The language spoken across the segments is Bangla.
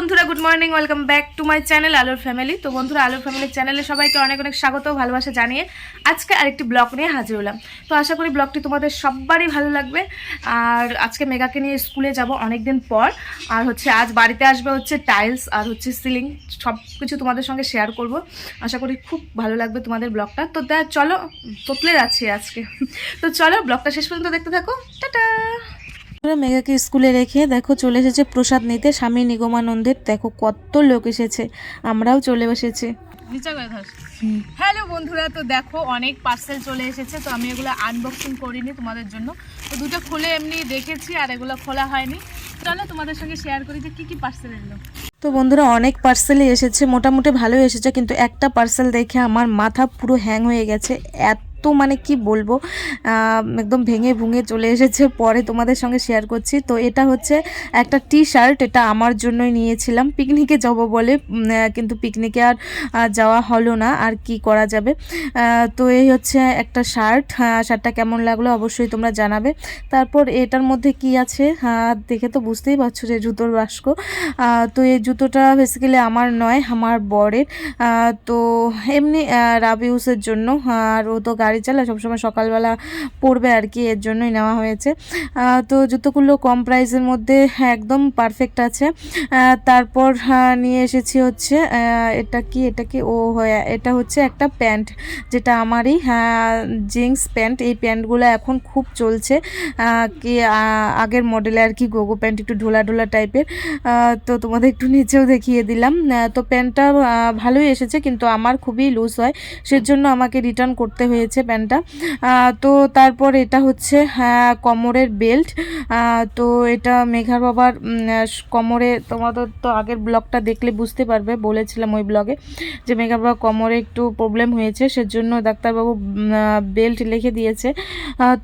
বন্ধুরা good morning welcome back to my channel আলোর ফ্যামিলি তো বন্ধুরা আলোর ফ্যামিলির চ্যানেলে সবাইকে অনেক অনেক স্বাগত ভালোবাসা জানিয়ে আজকে আরেকটি ব্লগ নিয়ে হাজির হলাম। তো আশা করি ব্লগটি তোমাদের সবারই ভালো লাগবে। আর আজকে মেগাকে নিয়ে স্কুলে যাব অনেক দিন পর। আর হচ্ছে আজ বাড়িতে আসবে হচ্ছে টাইলস আর হচ্ছে সিলিং সব কিছু তোমাদের সঙ্গে শেয়ার করব। আশা করি খুব ভালো লাগবে তোমাদের ব্লগটা। তো দেখ চলো, তোতলে যাচ্ছি আজকে। তো চলো, ব্লগটা শেষ পর্যন্ত দেখতে থাকো। আমরা মেঘাকে স্কুলে রেখে দেখো চলে এসেছে প্রসাদ নিতে। স্বামী নিগমানন্দের দেখো কত লোক এসেছে। আমরাও চলে এসেছি। হ্যালো বন্ধুরা তো দেখো অনেক পার্সেল চলে এসেছে তো আমি এগুলো আনবক্সিং করিনি তোমাদের জন্য। তো দুটো খুলে এমনি দেখেছি আর এগুলো খোলা হয়নি। চলো তোমাদের সঙ্গে শেয়ার করি যে কী কী পার্সেল এলো। তো বন্ধুরা অনেক পার্সেলই এসেছে মোটামুটি ভালোই এসেছে কিন্তু একটা পার্সেল দেখে আমার মাথা পুরো হ্যাং হয়ে গেছে। এত মানে কি বলব? একদম ভেঙে ভুঙে চলে এসেছে, পরে তোমাদের সঙ্গে শেয়ার করছি। তো এটা হচ্ছে একটা টি শার্ট এটা আমার জন্যই নিয়েছিলাম। পিকনিকে যাব বলে কিন্তু পিকনিকে আর যাওয়া হলো না, আর কি করা যাবে? তো এই হচ্ছে একটা শার্ট শার্টটা কেমন লাগল অবশ্যই তোমরা জানাবে। তারপর এটার মধ্যে কি আছে? দেখে তো বুঝতেই পারছ যে জুতোর বাস্ক। তো এই জুতোটা বেসিক্যালি আমার নয়, আমার বরের। তো এমনি রাবিউসের জন্য, আর ও তো গাড়ি চালায়, সবসময় সকালবেলা পড়বে আর কি, এর জন্যই নেওয়া হয়েছে। তো জুতোগুলো কম প্রাইসের মধ্যে একদম পারফেক্ট আছে। তারপর নিয়ে এসেছি হচ্ছে এটা কি এটা কি? ও এটা হচ্ছে একটা প্যান্ট, যেটা আমারই জিন্স প্যান্ট। এই প্যান্টগুলো এখন খুব চলছে কি আগের মডেলে আর কি, গোগো প্যান্ট, একটু ঢোলা ঢোলা টাইপের তো তোমাদের একটু নিচেও দেখিয়ে দিলাম। তো প্যান্টটা ভালোই এসেছে, কিন্তু আমার খুবই লুজ হয়, সেজন্য আমাকে রিটার্ন করতে হয়েছে। প্যান্টটা তো তারপর এটা হচ্ছে কোমরের বেল্ট। তো এটা মেঘার বাবার কোমরে, তোমাদের তো আগের ব্লগটা দেখলে বুঝতে পারবে, বলেছিলাম ওই ব্লগে, যে মেঘার বাবার কোমরে একটু প্রবলেম হয়েছে, সেজন্য ডাক্তারবাবু বেল্ট লিখে দিয়েছে।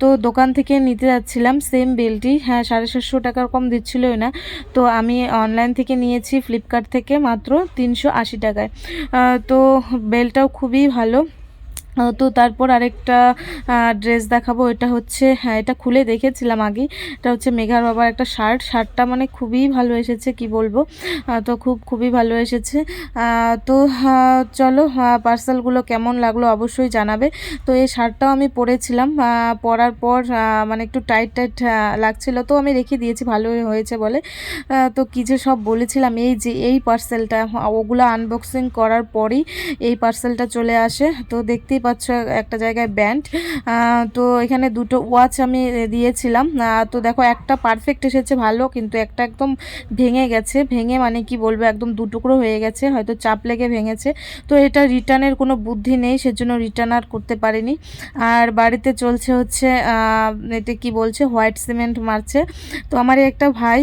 তো দোকান থেকে নিতে যাচ্ছিলাম সেম বেল্টই হ্যাঁ সাড়ে সাতশো টাকার কম দিচ্ছিলই না। তো আমি অনলাইন থেকে নিয়েছি ফ্লিপকার্ট থেকে মাত্র তিনশো আশি টাকায়। তো বেল্টটাও খুবই ভালো। তো তারপর আরেকটা ড্রেস দেখাবো। এটা হচ্ছে হ্যাঁ এটা খুলে দেখেছিলাম আগে। এটা হচ্ছে মেঘার বাবার একটা শার্ট শার্টটা মানে খুবই ভালো এসেছে, কি বলব? তো খুব, খুবই ভালো এসেছে। তো চলো পার্সেলগুলো কেমন লাগল অবশ্যই জানাবে। তো এই শার্টটাও আমি পরেছিলাম। পরার পর মানে একটু টাইট টাইট লাগছিল। তো আমি রেখে দিয়েছি ভালোই হয়েছে বলে। তো কী যে সব বলেছিলাম, এই যে, এই পার্সেলটা ওগুলো আনবক্সিং করার পরই এই পার্সেলটা চলে আসে। তো দেখতেই পাচ্ছ একটা জায়গায় ব্যান্ড। তো এখানে দুটো ওয়াচ আমি দিয়েছিলাম। তো দেখো একটা পারফেক্ট এসেছে, ভালো, কিন্তু একটা একদম ভেঙে গেছে। ভেঙে মানে কি বলব, একদম দুটুকরো হয়ে গেছে, হয়তো চাপ লেগে ভেঙেছে। তো এটা রিটার্নের কোনো বুদ্ধি নেই, সেজন্য রিটার্ন আর করতে পারিনি। আর বাড়িতে চলছে হচ্ছে এটা কি বলছে, হোয়াইট সিমেন্ট মারছে। তো আমার একটা ভাই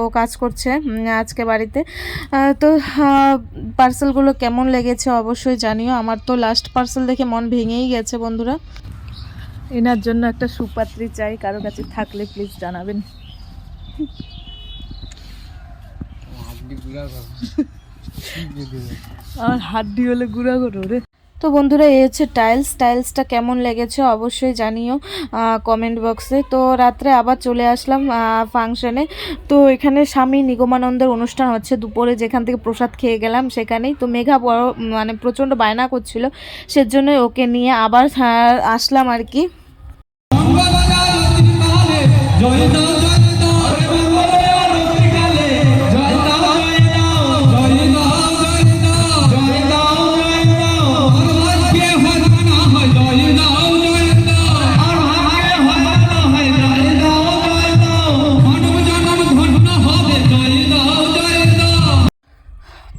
ও কাজ করছে আজকে বাড়িতে। তো পার্সেলগুলো কেমন লেগেছে অবশ্যই জানিও। আমার তো লাস্ট পার্সেল দেখে মন ভেঙেই গেছে বন্ধুরা। এনার জন্য একটা সুপাত্রী চাই কারও কাছে থাকলে প্লিজ জানাবেন। আর হাড্ডি হলে গুঁড়া করো রে। তো বন্ধুরা, এই হচ্ছে টাইলস টাইলসটা কেমন লেগেছে অবশ্যই জানিও কমেন্ট বক্সে তো রাত্রে আবার চলে আসলাম ফাংশনে তো এখানে স্বামী নিগমানন্দের অনুষ্ঠান হচ্ছে দুপুরে, যেখান থেকে প্রসাদ খেয়ে গেলাম সেখানেই। তো মেঘা বড় মানে প্রচণ্ড বায়না করছিল সেজন্যই ওকে নিয়ে আবার আসলাম আর কি।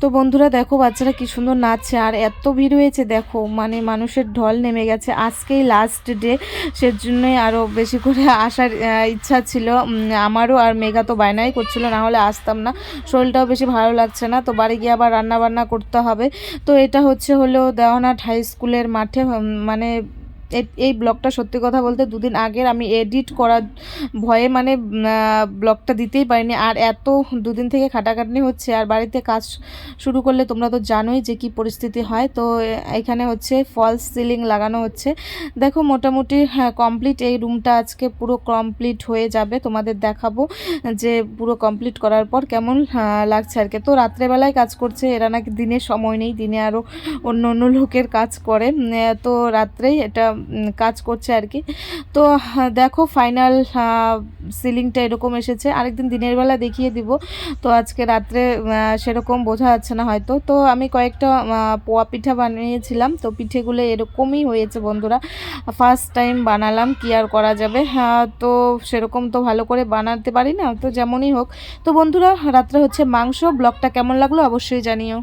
তো বন্ধুরা দেখো, বাচ্চারা কি সুন্দর নাচছে, আর এত ভিড় হয়েছে, দেখো মানে মানুষের ঢল নেমে গেছে। আজকেই লাস্ট ডে সেজন্যই আরও বেশি করে আসার ইচ্ছা ছিল। আমারও আর মেঘা তো বায়নাই করছিল, না হলে আসতাম না। শরীরটাও বেশি ভালো লাগছে না, তো বাড়ি গিয়ে আবার রান্না বান্না করতে হবে। তো এটা হচ্ছে হলো দেওয়ানাট হাই স্কুলের মাঠে মানে এই ব্লগটা সত্যি কথা বলতে দুদিন আগের আমি এডিট করার ভয়ে মানে ব্লগটা দিতেই পারিনি। আর এত দুদিন থেকে খাটাখাটনি হচ্ছে, আর বাড়িতে কাজ শুরু করলে তোমরা তো জানোই যে কি পরিস্থিতি হয়। তো এখানে হচ্ছে ফলস সিলিং লাগানো হচ্ছে। দেখো মোটামুটি হ্যাঁ কমপ্লিট এই রুমটা আজকে পুরো কমপ্লিট হয়ে যাবে। তোমাদের দেখাবো যে পুরো কমপ্লিট করার পর কেমন লাগছে আর কি। তো রাত্রেবেলায় কাজ করছে, এরা নাকি দিনে সময় নেই, দিনে আরও অন্য অন্য লোকের কাজ করে। তো রাত্রেই এটা কাজ করছে আর কি। তো দেখো ফাইনাল সিলিংটা এরকম এসেছে। আরেকদিন দিনের বেলা দেখিয়ে দিব। তো আজকে রাত্রে সেরকম বোঝা যাচ্ছে না হয়তো। তো আমি কয়েকটা পোয়া পিঠা বানিয়েছিলাম। তো পিঠেগুলো এরকমই হয়েছে বন্ধুরা। ফার্স্ট টাইম বানালাম কি আর করা যাবে? হ্যাঁ, তো সেরকম তো ভালো করে বানাতে পারি না। তো যেমনই হোক। তো বন্ধুরা রাত্রে হচ্ছে মাংস। ব্লগটা কেমন লাগল অবশ্যই জানিও।